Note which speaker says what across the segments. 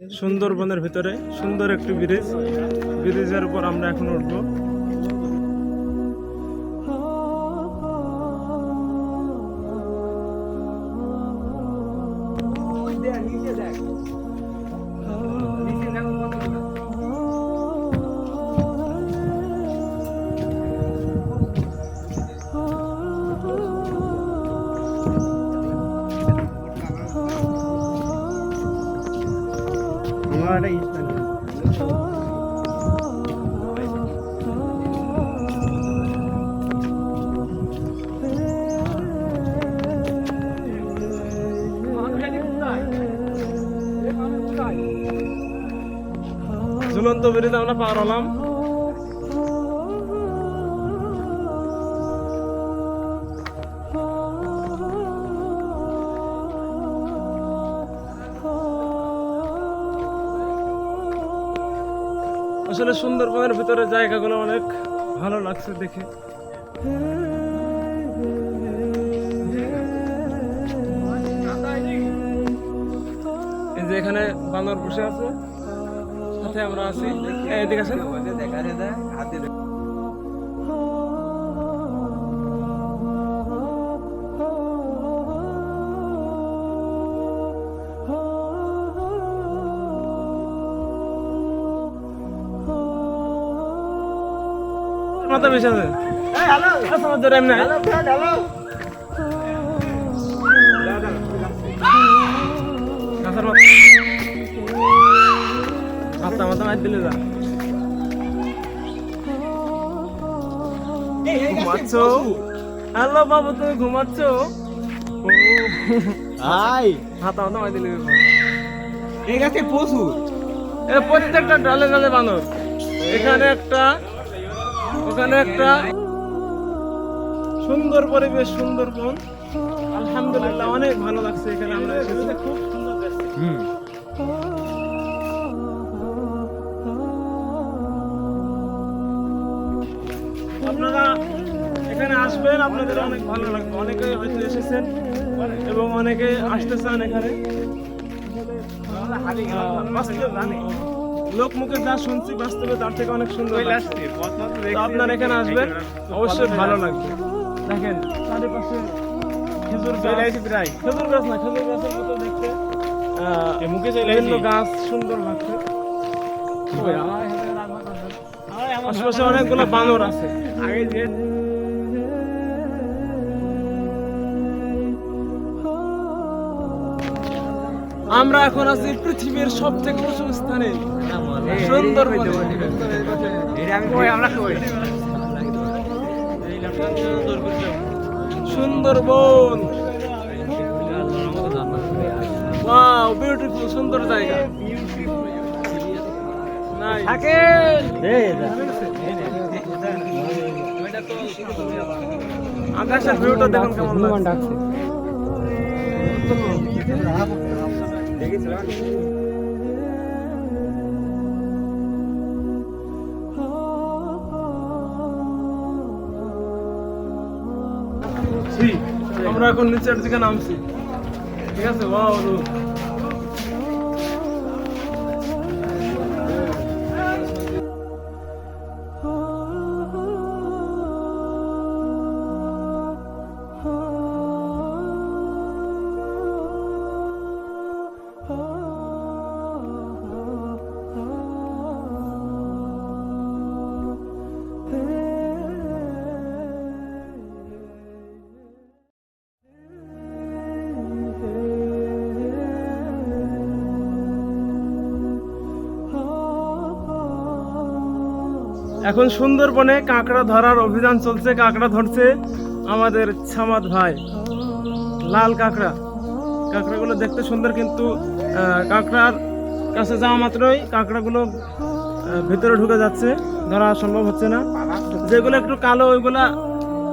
Speaker 1: সুন্দরবনের ভিতরে সুন্দর একটি ব্রিজ। ব্রিজের উপর আমরা এখন উঠবো। আমার একটা ইনস্টা ঝুলন্ত বেরিয়ে আমরা পার হলাম। আসলে সুন্দরবনের ভিতরে জায়গাগুলো অনেক ভালো লাগছে দেখে। এই যে এখানে বানর বসে আছে। সাথে আমরা আছি। দেখ এদিকে আছেন মাথা বেশি আছে আমার ধরে এমনি। গাছের মাথা মাথা মাথা দিলে যা। ঘুমাচ্ছ? হ্যালো বাবু তুমি ঘুমাচ্ছ? হাতা দিলে
Speaker 2: এই গাছে
Speaker 1: এ প্রত্যেকটা ডালে ডালে বানর। এখানে একটা ওখানে একটা সুন্দর পরিবেশ সুন্দর বন আলহামদুলিল্লাহ অনেক ভালো লাগছে এখানে আমরা খুব সুন্দর
Speaker 2: হুম।
Speaker 1: আপনারা এখানে আসবেন আপনাদের অনেক ভালো লাগবে। অনেকে হয়তো এসেছেন এবং অনেকে আসতে চান এখানে। লোক মুখে যা শুনছি বাস্তবে তার থেকে অনেক সুন্দর আপনারা এখানে আসবেন? অবশ্যই ভালো লাগবে। দেখেন চারিপাশে খেজুর গাছ। খেজুর গাছ না খেজুর গাছের মতো দেখতে। আহ, বিভিন্ন গাছ সুন্দর লাগছে। আশেপাশে অনেকগুলো বানর আছে। আমরা এখন আছি পৃথিবীর সব থেকে উঁচু স্থানে। সুন্দর সুন্দরবন। ওয়াও বিউটিফুল সুন্দর জায়গা। আকাশের ভিউটা দেখুন কেমন লাগছে। জি, আমরা এখন নিচের দিকে নামছি। ঠিক আছে? ওয়াও এখন সুন্দরবনে কাঁকড়া ধরার অভিযান চলছে, কাঁকড়া ধরছে আমাদের ছামাদ ভাই। লাল কাঁকড়া। কাঁকড়াগুলো দেখতে সুন্দর কিন্তু কাঁকড়ার কাছে যাওয়া মাত্রই কাঁকড়াগুলো ভেতরে ঢুকে যাচ্ছে। ধরা সম্ভব হচ্ছে না। যেগুলো একটু কালো, ওইগুলা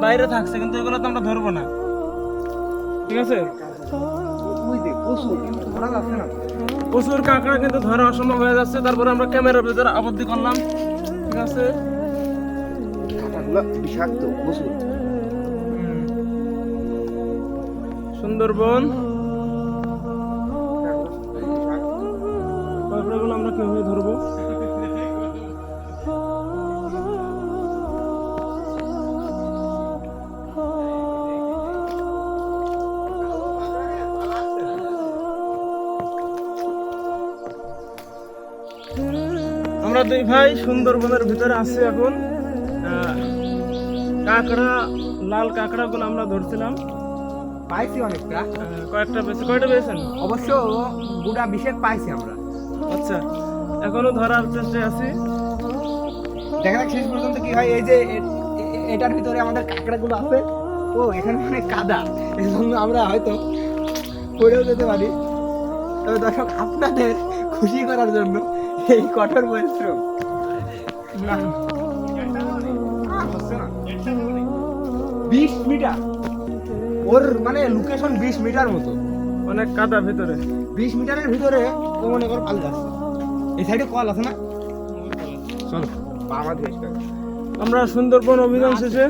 Speaker 1: বাইরে থাকছে, কিন্তু এগুলো তো আমরা ধরবো না। ঠিক আছে? প্রচুর কাঁকড়া কিন্তু ধরা অসম্ভব হয়ে যাচ্ছে। তারপরে আমরা ক্যামেরার ভিতরে আবদ্ধ করলাম। ঠিক আছে?
Speaker 2: বিষাক্ত প্রচুর
Speaker 1: সুন্দরবন। কাঁকড়াগুলো আমরা কীভাবে ধরবো? দুই ভাই সুন্দরবনের ভিতরে আছি এখন। কাঁকড়া লাল কাঁকড়া কাঁকড়াগুলো আমরা ধরছিলাম।
Speaker 2: পাইছি অনেকটা।
Speaker 1: কয়েকটা পেয়েছে কয়টা পেয়েছেন
Speaker 2: অবশ্য গোটা বিশেষ পাইছি আমরা।
Speaker 1: আচ্ছা এখনও ধরার চেষ্টায় আছি।
Speaker 2: দেখা যাক শেষ পর্যন্ত কি হয়। এই যে এটার ভিতরে আমাদের কাঁকড়াগুলো আছে। ও এখানে অনেক কাদা। এই জন্য আমরা হয়তো পড়েও যেতে পারি। তবে দর্শক আপনাদের খুশি করার জন্য এই কঠোর পরিশ্রম। বিশ মিটার। ওর মানে লোকেশন বিশ মিটার মতো।
Speaker 1: অনেক কাদা ভিতরে।
Speaker 2: বিশ মিটারের ভিতরে ও মনে কর পাল যাচ্ছে এই সাইডে কল আছে না? চলো। আমরা
Speaker 1: সুন্দরবন অভিযান শেষে।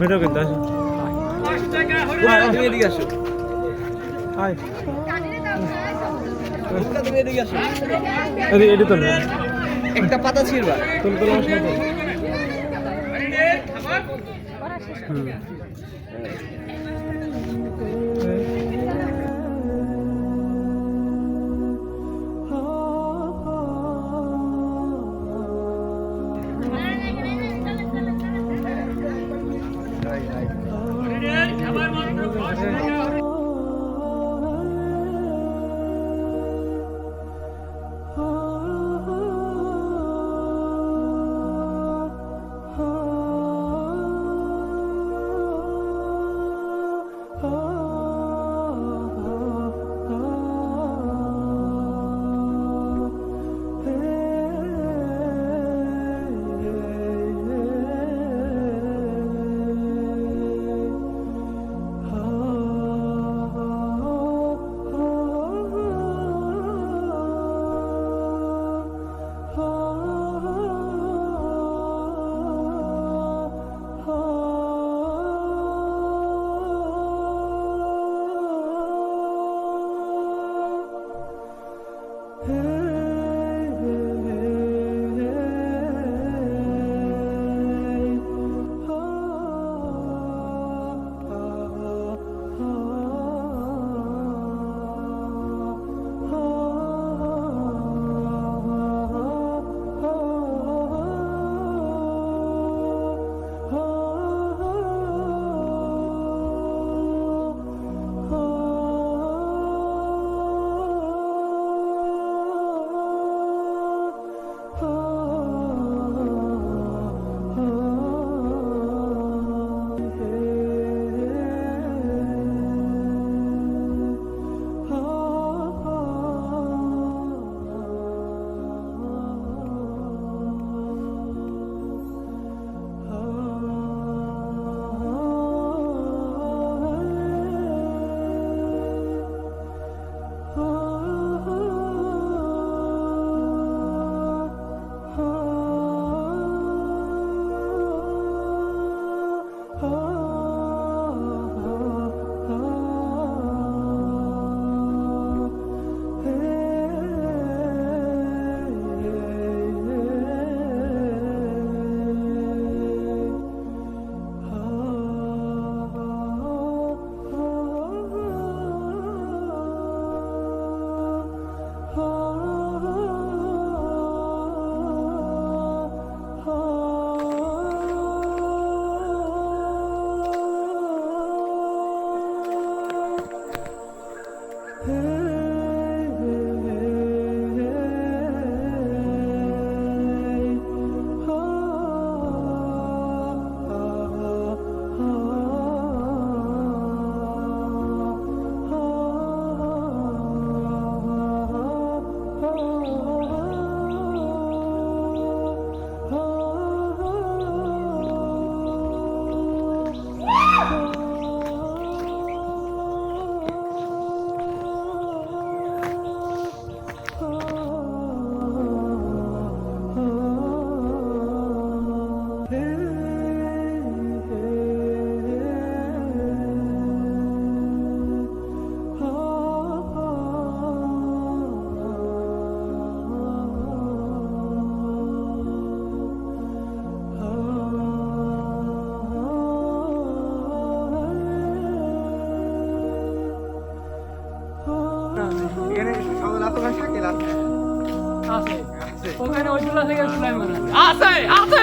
Speaker 1: ভিডিও কিন্তু আসো।
Speaker 2: তুমি এদিকে আসো।
Speaker 1: হাই
Speaker 2: তুমি এদিকে আসো।
Speaker 1: এডি তো না।
Speaker 2: একটা পাতা ছিড়বা।
Speaker 1: তুল তুল আমার সাথে
Speaker 3: असं आहे असं